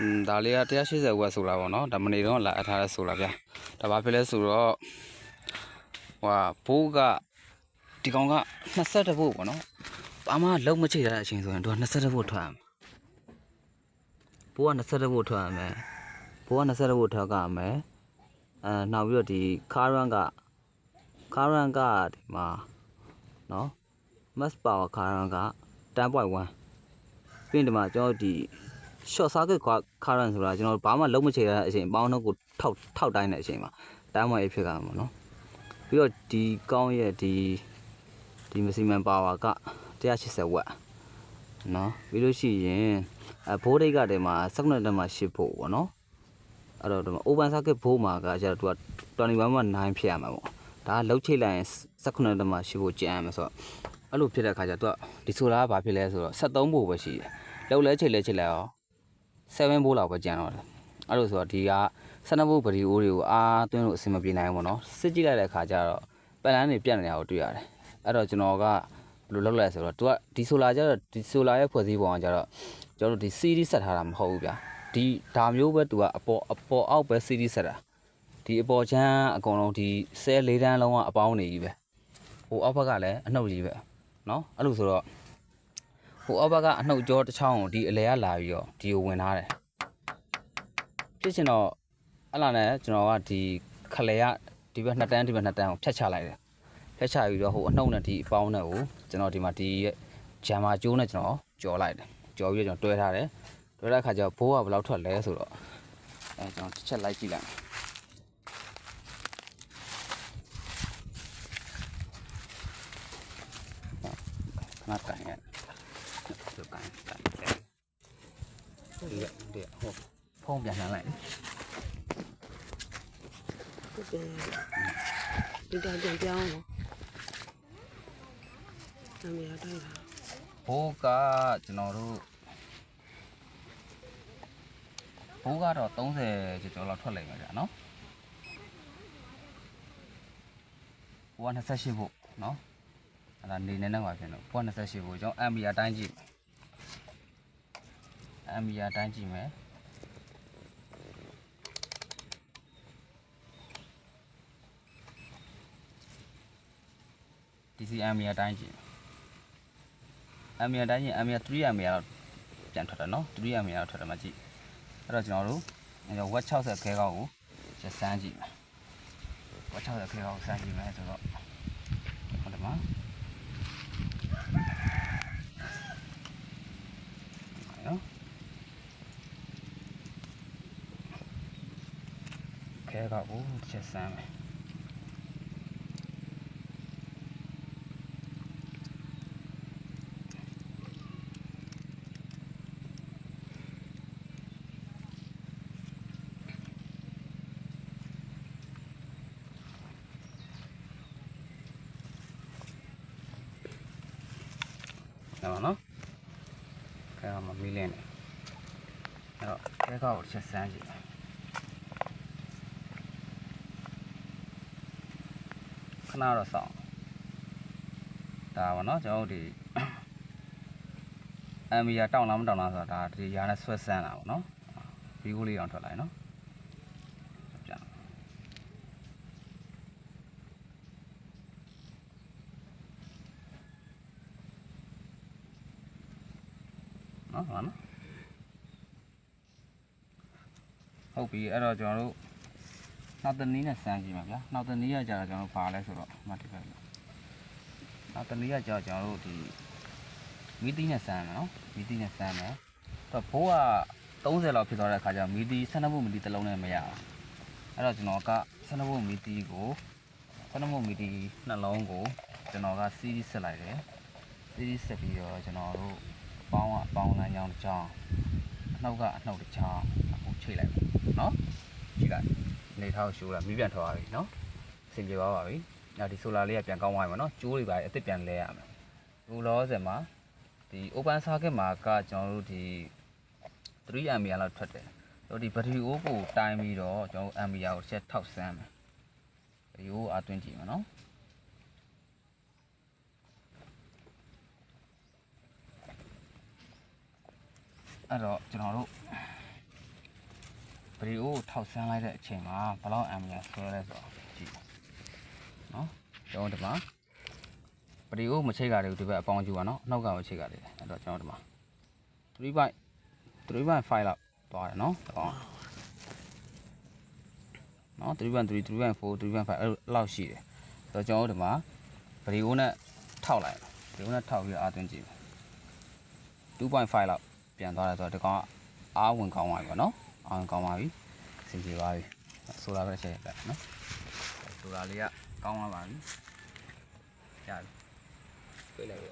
อืมဒါလေးက180ဝက်ဆိုလာပေါ့နော်ဒါမနေတော့လာအပ်ထားတဲ့ဆိုလာဗျာဒါဘာဖြစ်လဲဆိုတော့ဟိုဟာဘိုးကဒီကောင်က22ဘို့ပေါ့နော်ဘာမှလုံးမချိတ်ရတဲ့အချိန်ဆိုရင်သူက22ဘို့ထွက်ရမယ်ဘိုးက22ဘို့ထွက်ရမယ်ဘိုးက22ဘို့ထွက်ကရမယ်အဲနောက်ပြီးတော့ဒီခါရန်ကခါရန်ကဒီမှာနော် mass power ခါရန်က10.1ပြီးရင်ဒီမှာကျွန်တော်ဒီ short circuit current ဆိုတာကျွန်တော်ဘာမှလုံးမချေရတဲ့အချိန်ပေါင်းတော့ကိုထောက်ထောက်တိုင်းတဲ့အချိန်မှာတိုင်းမအဖြစ်ကမှာနော်ပြီးတော့ဒီကောင်းရဲ့ဒီဒီမစီမန်ပါဝါက180ဝက်နော်ပြီးလို့ရှိရင်အဘိုးဒိတ်ကတည်းမှာ7တက်မှာ8ဖို့ပေါ့နော်အဲ့တော့ဒီမှာ open circuit ဘိုးမှာကကျတော့သူက21မှာ9ဖြစ်ရမှာပေါ့ဒါကလှုပ်ချိတ်လိုက်ရင်7တက်မှာ8ဖို့ကျန်ရမှာဆိုတော့အဲ့လိုဖြစ်တဲ့အခါကျတော့သူကဒီဆိုလာကဘာဖြစ်လဲဆိုတော့73ဖို့ပဲရှိတယ်လှုပ်လဲချိတ်လဲချိတ်လဲရော 7ဘိုးလောက်ပဲကျန်တော့တယ်အဲ့လိုဆိုတော့ဒီက12ဘိုးဗီဒီယိုတွေကိုအားသွင်းလို့အဆင်မပြေနိုင်ဘူးပေါ့နော်စစ်ကြည့်လိုက်တဲ့အခါကျတော့ပလန်တွေပြတ်နေတာကိုတွေ့ရတယ်အဲ့တော့ကျွန်တော်ကဘယ်လိုလုပ်လဲဆိုတော့ तू ကဒီဆိုလာကျတော့ဒီဆိုလာရဲ့ဖွဲ့စည်းပုံကကျတော့ကျွန်တော်တို့ဒီ CD ဆက်ထားတာမဟုတ်ဘူးဗျာဒီဒါမျိုးပဲ तू ကအပေါ်အပေါ်အောက်ပဲ CD ဆက်တာဒီအပေါ်ချမ်းအကုန်လုံးဒီဆဲလေးတန်းလုံးကအပေါင်းနေကြီးပဲဟိုအောက်ဘက်ကလည်းအနှုတ်ကြီးပဲเนาะအဲ့လိုဆိုတော့ ဟိုအောက်ဘက်ကအနှုတ်ကြောတစ်ချောင်းကိုဒီအလဲကလာပြီးတော့ဒီကိုဝင်ထားတယ်ဖြစ်ချင်တော့အဲ့လာနဲ့ကျွန်တော်ကဒီခလဲကဒီဘက်နှစ်တန်းဒီဘက်နှစ်တန်းကိုဖြတ်ချလိုက်တယ်ဖြတ်ချပြီးတော့ဟိုအနှုတ်နဲ့ဒီအပေါင်းနဲ့ကိုကျွန်တော်ဒီမှာဒီဂျမ်မာကျိုးနဲ့ကျွန်တော်ကြော်လိုက်တယ်ကြော်ပြီးတော့ကျွန်တော်တွဲထားတယ်တွဲတဲ့အခါကျတော့ဘိုးကဘယ်လောက်ထွက်လဲဆိုတော့အဲကျွန်တော်တစ်ချက်လိုက်ကြည့်လိုက်ခဏတိုင်ရ ဒီကန်ကန် ဒီဒီဟိုဖုံးပြန်လှန်လိုက်ဟုတ်တယ်ဒီတောင်ပြန်ပြောင်းတော့နာမည်တိုက်တာဘိုးကကျွန်တော်တို့ဘိုးကတော့30ကျော်ကျော်လောက်ထွက်လိုက်မှာကြာနော်ဘိုးက28ဖို့နော်အဲ့ဒါနေနေနဲ့ပါဖြစ်လို့ဘိုးက28ဖို့ကျွန်တော် MBR အတိုင်းကြည့် MBR အတိုင်းကြည့်မယ်ဒီစီ MBR အတိုင်းကြည့်အမီယာတိုင်းရင်အမီယာ3အမီယာတော့ပြန်ထွက်တယ်နော်3အမီယာတော့ထွက်တယ်မကြည့်အဲ့တော့ကျွန်တော်တို့အဲ့တော့ဝက်60ခဲကောက်ကိုချက်စမ်းကြည့်မယ်ဝက်60ခဲကောက်ကိုစမ်းကြည့်မယ်ဆိုတော့ဟုတ်တယ်မနော် ခဲကောက်ကိုချက်စမ်းမယ်ဒါပါနော်ခဲကမမီးလင်းနေအဲ့တော့ခဲကောက်ကိုချက်စမ်းကြည့် ခဏတော့စောင့်ဒါပါနော်ကျွန်တော်တို့ဒီအမီယာတောင်းလားမတောင်းလားဆိုတာဒါဒီຢာနဲ့ဆွဲဆန်းတာပေါ့နော်ဗီဒီယိုလေးအောင်ထွက်လိုက်နော်ပြန်နော်ဟာနော်ဟုတ်ပြီအဲ့တော့ကျွန်တော်တို့ နောက်တနည်းနဲ့စမ်းကြည့်မှာဗျာနောက်တနည်းကကြာတော့ကျွန်တော်တို့ပါလဲဆိုတော့မတ်တိပဲနောက်တနည်းကကြာကျွန်တော်တို့ဒီမီတီနဲ့စမ်းမယ်နော်မီတီနဲ့စမ်းမယ်တော့ဘိုးက30လောက်ဖြစ်သွားတဲ့အခါကျမီတီ12ဘုတ်မီတီတစ်လုံးနဲ့မရဘူးအဲ့တော့ကျွန်တော်က12ဘုတ်မီတီကို12ဘုတ်မီတီနှလုံးကိုကျွန်တော်ကစီးဆက်လိုက်တယ်စီးဆက်ပြီးတော့ကျွန်တော်တို့ပေါင်းကအပေါင်းလမ်းကြောင်းတစ်ချောင်းအနှုတ်ကအနှုတ်တစ်ချောင်းအခုချိတ်လိုက်မယ်နော်ကြည့်လိုက် နေထားကိုရှိုးလာမီးပြန်ထွက်သွားပြီနော်အဆင်ပြေပါပါပြီနောက်ဒီဆိုလာလေးကပြန်ကောင်းသွားပြီမနော်ကျိုးတွေပါအစ်စ်ပြန်လဲရမယ်အခုလောဆယ်မှာဒီ open circuit မှာကကျွန်တော်တို့ဒီ 3 ampere လောက်ထွက်တယ်တော့ဒီဘက်ထရီအိုးကိုတိုင်းပြီးတော့ကျွန်တော်တို့ ampere ကိုဆက်ထောက်စမ်းမယ်ဘက်ထရီအိုးအားသွင်းကြည့်မယ်နော်အဲ့တော့ကျွန်တော်တို့ ဗီဒီယိုထောက်ဆန်းလိုက်တဲ့အချိန်မှာဘယ်လောက်အမ်မီယာဆွဲလဲဆိုတော့ကြည့်နော်ကျွန်တော်ဒီမှာဗီဒီယိုမချိတ်ကြတယ်ဒီဘက်အပေါင်းကျူပါနော်နောက်ကမချိတ်ကြတယ်အဲ့တော့ကျွန်တော်ဒီမှာ3 byte 3.5လောက်သွားတယ်နော်ဒီကောင်နော်3.3 3.4 3.5အဲ့လောက်ရှိတယ်ဆိုတော့ကျွန်တော်တို့ဒီမှာဗီဒီယိုနဲ့ထောက်လိုက်ဗီဒီယိုနဲ့ထောက်ပြီးအာသွင်းကြည့်2.5လောက်ပြန်သွားတယ်ဆိုတော့ဒီကောင်ကအားဝင်ကောင်းသွားပြီပေါ့နော် အားဝင်ကောင်းသွားပြီအဆင်ပြေပါပြီဆိုလာပဲချက်ရက်နော်ဆိုလာလေးကကောင်းသွားပါပြီရပြီပြေးလိုက်ပြီ